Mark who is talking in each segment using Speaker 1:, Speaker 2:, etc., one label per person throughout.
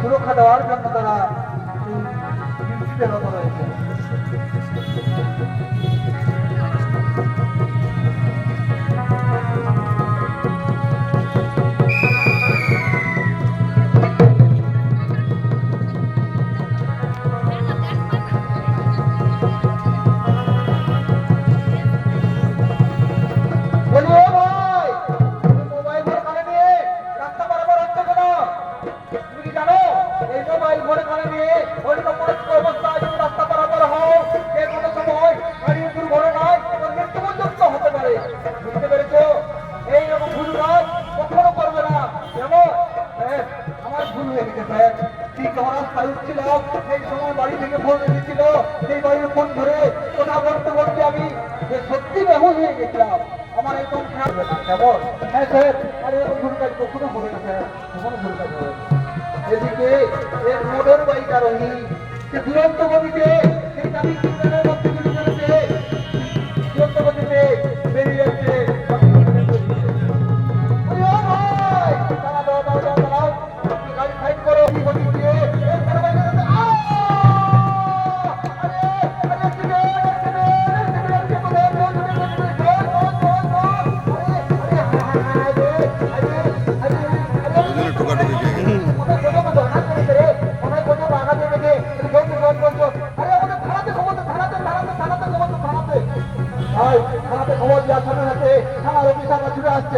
Speaker 1: অফিসাররা মানুষজন যানবাহনের সুরক্ষা দেওয়ার জন্য তারা এই ডিউটিতে রত রয়েছে ঠিক ছিল, সেই সময় বাড়ি থেকে ফোন এসেছিল, সেই বাড়ির ফোন ধরে, কথা বলতে বলতে আমি যে সত্যি বেহুশ হয়ে গেছিলাম। আমার একদম খারাপ হ্যাঁ স্যার। আর এরকম ভুল কাজ কখনো হবে না, স্যার। কখনো ভুল কাজ হবে। এদিকে এর মোটর বাইক আরোহী দুরন্ত গতিতে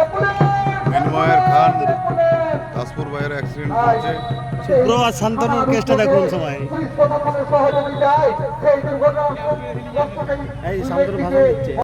Speaker 1: এ পুলিশ,
Speaker 2: মিনময়ের খান। দাসপুর বাইরে অ্যাক্সিডেন্ট হয়েছে
Speaker 3: শুভ্র আর শান্তনুর কেসটা দেখুন সবাই। এই শান্তনু দিচ্ছে।